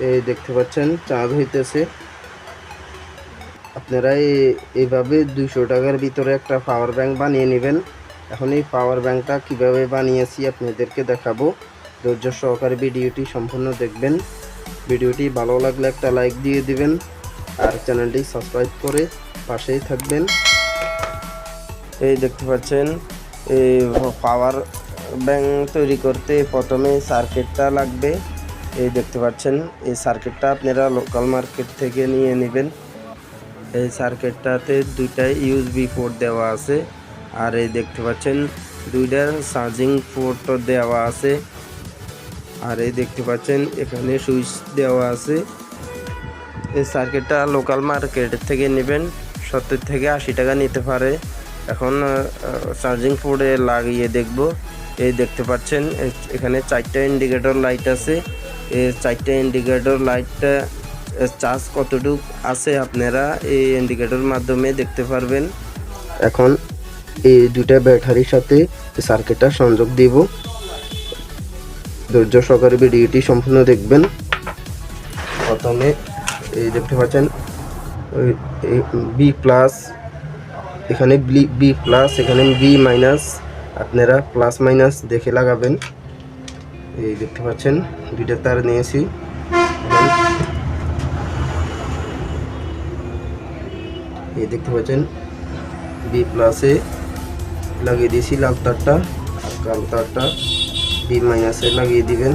এই দেখতে পাচ্ছেন চাঁদ হইতেছে আপনারা এই- এইভাবে দুইশো টাকার ভিতরে একটা পাওয়ার ব্যাংক বানিয়ে নেবেন। এখন এই পাওয়ার ব্যাংকটা কীভাবে বানিয়েছি আপনাদেরকে দেখাবো। ধৈর্য সহকারে ভিডিওটি সম্পূর্ণ দেখবেন। ভিডিওটি ভালো লাগলে একটা লাইক দিয়ে দিবেন। আর চ্যানেলটি সাবস্ক্রাইব করে পাশেই থাকবেন। এই দেখতে পাচ্ছেন, এই পাওয়ার ব্যাংক তৈরি করতে প্রথমে সার্কিটটা লাগবে। এই দেখতে পাচ্ছেন, এই সার্কিটটা আপনারা লোকাল মার্কেট থেকে নিয়ে নেবেন। এই সার্কিটটাতে দুইটা ইউএসবি পোর্ট দেওয়া আছে, আর এই দেখতে পাচ্ছেন, দুইটা চার্জিং পোর্ট দেওয়া আছে। আর এই দেখতে পাচ্ছেন, এখানে সুইচ দেওয়া আছে। এই সার্কিটটা লোকাল মার্কেট থেকে নেবেন, সত্তর থেকে আশি টাকা নিতে পারে। এখন চার্জিং পোর্টে লাগিয়ে দেখব। এই দেখতে পাচ্ছেন এখানে চারটা ইন্ডিকেটর লাইট আছে। চারটা ইন্ডিকেটর লাইটটা চার্জ কতটুকু আছে আপনারা এই ইন্ডিকেটর মাধ্যমে দেখতে পারবেন। এখন এই দুটা ব্যাটারির সাথে সার্কিটটা সংযোগ দিব। ধৈর্য সহকারে ভিডিওটি সম্পূর্ণ দেখবেন। প্রথমে এই দেখতে পাচ্ছেন বি প্লাস এখানে বি প্লাস এখানে বি মাইনাস আপনারা প্লাস মাইনাস দেখে লাগাবেন। এই দেখতে পাচ্ছেন, দুইটা তার নিয়েছি। এই দেখতে পাচ্ছেন বি প্লাসে লাগিয়ে দিয়েছি লাল তারটা, কালো তারটা। বি মাইনাসে লাগিয়ে দিবেন।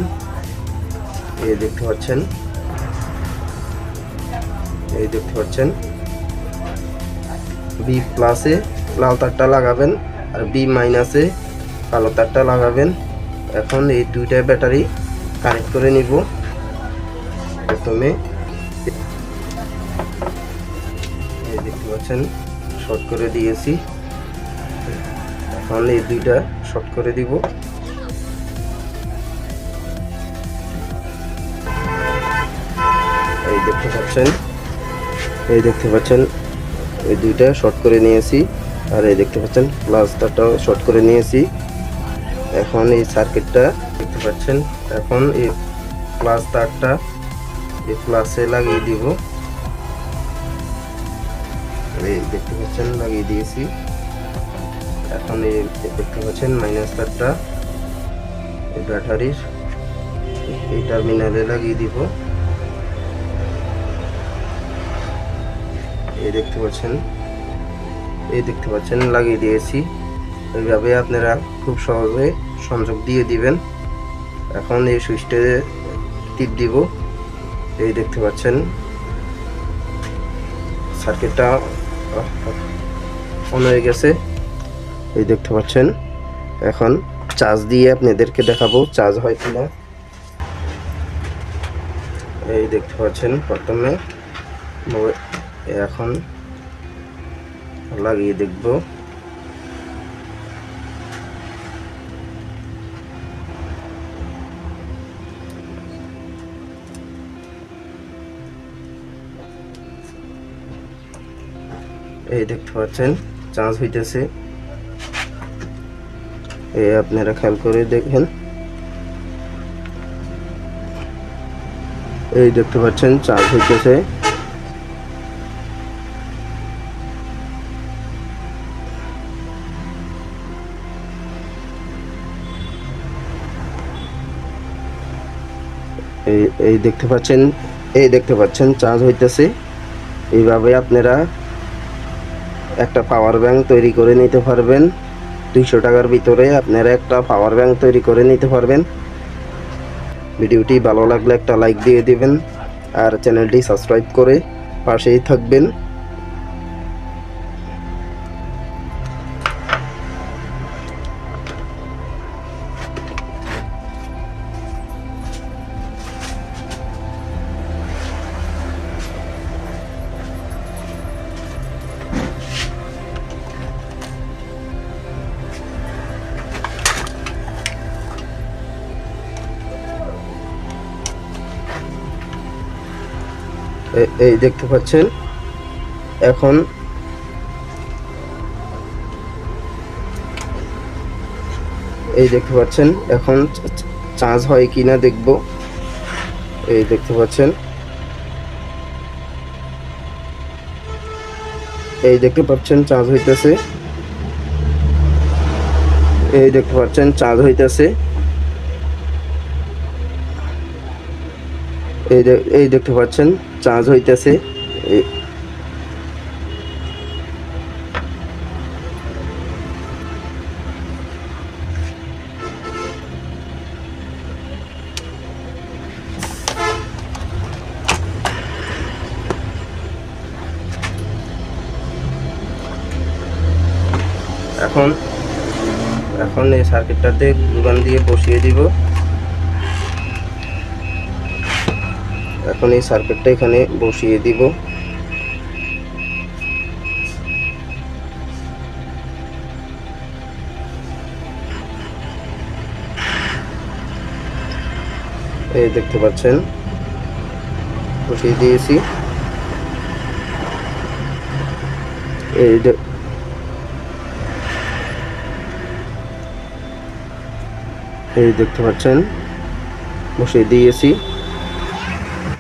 এই দেখতে পাচ্ছেন। এই দেখতে পাচ্ছেন। বি প্লাসে লাল তারটা লাগাবেন আর বি মাইনাসে কালো তারটা লাগাবেন। এখন এই দুইটা ব্যাটারি কানেক্ট করে নিব। প্রথমে দেখতে পাচ্ছেন, শর্ট করে দিয়েছি। এখন এই দুইটা শর্ট করে দিব। এই দেখতে পাচ্ছেন, এই দেখতে পাচ্ছেন, এই দুইটা শর্ট করে নিয়েছি। আর এই দেখতে পাচ্ছেন প্লাস্টারটাও শর্ট করে নিয়েছি। এখন এই সার্কিটটা দেখতে পাচ্ছেন। এখন এই প্লাস তারটা এই প্লাসে লাগিয়ে দিব। দেখতে পাচ্ছেন, লাগিয়ে দিয়েছি। এখন এই দেখতে পাচ্ছেন মাইনাস তারটা এই ব্যাটারির এই টার্মিনালে লাগিয়ে দিব। এই দেখতে পাচ্ছেন, এই দেখতে পাচ্ছেন, লাগিয়ে দিয়েছি। এইভাবে আপনারা খুব সহজে সংযোগ দিয়ে দিবেন। এখন এই সুইচটে টিপ দিব। এই দেখতে পাচ্ছেন। সার্কিটটা অন হয়ে গেছে। এই দেখতে পাচ্ছেন। এখন চার্জ দিয়ে আপনাদেরকে দেখাবো চার্জ হয় কি না এই দেখতে পাচ্ছেন প্রথমে। এখন লাগিয়ে দেখব। এই দেখতে পাচ্ছেন চার্জ হইতেছে। এই আপনারা খেয়াল করে দেখেন। এই দেখতে পাচ্ছেন চার্জ হইতেছে। এই এই দেখতে পাচ্ছেন, এই দেখতে পাচ্ছেন চার্জ হইতেছে। এইভাবে আপনারা একটা পাওয়ার ব্যাংক তৈরি করে নিতে পারবেন। দুইশো টাকার ভিতরে আপনারা একটা পাওয়ার ব্যাংক তৈরি করে নিতে পারবেন। ভিডিওটি ভালো লাগলে একটা লাইক দিয়ে দিবেন। আর চ্যানেলটি সাবস্ক্রাইব করে পাশেই থাকবেন। এই দেখতে পাচ্ছেন। এখন এই দেখতে পাচ্ছেন, এখন চার্জ হয় কিনা দেখব। এই দেখতে পাচ্ছেন। এই দেখতে পাচ্ছেন চার্জ হইতেছে। এই দেখতে পাচ্ছেন চার্জ হইতেছে। এই দেখতে পাচ্ছেন। চার্জ হইতেছে। এখন এখন এই সার্কিটটাতে দোকান দিয়ে বসিয়ে দিব। এখন এই সার্কিটটা এখানে বসিয়ে দিব। এই দেখতে পাচ্ছেন, বসিয়ে দিয়েছি। এই এই দেখতে পাচ্ছেন, বসিয়ে দিয়েছি।